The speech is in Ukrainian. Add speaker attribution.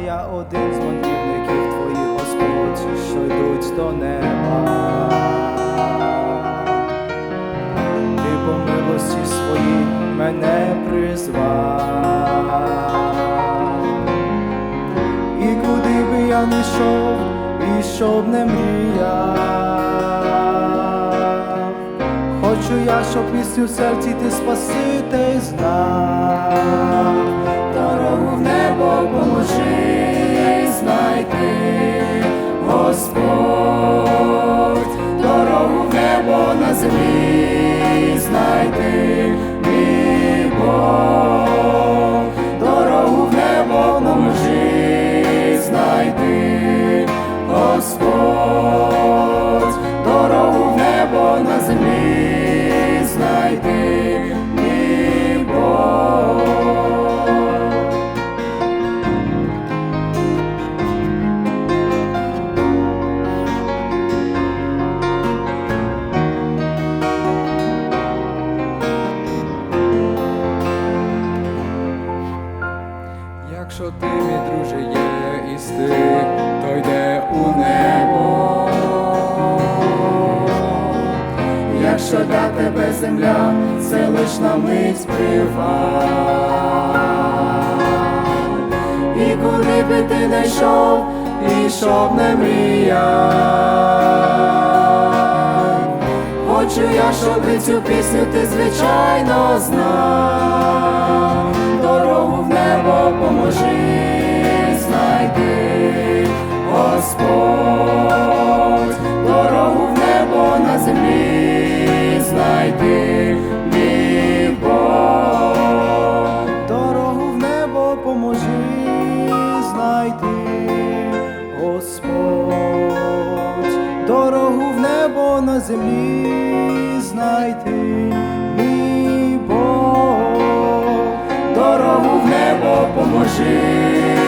Speaker 1: один з мандрівників твоїх, Господь, що йдуть до неба. Ти по милості своїй мене призвав. І куди би я не йшов, і щоб не мріяв. Хочу я, щоб пісню в серці ти спаситель знав. В небо поможи знайти, Господь, дорогу в небо на землі знайти, мій Бог, Якщо ти, мій друже, є істи, то йде у небо. Якщо для тебе земля, це лиш на мить співай. І куди би ти не йшов, і щоб не мріяв. Хочу я, щоб цю пісню ти звичайно знав. Поможи знайти, Господь, дорогу в небо на землі знайти. Дорогу в небо поможи знайти, Господь, дорогу в небо на землі знайти, допоможи.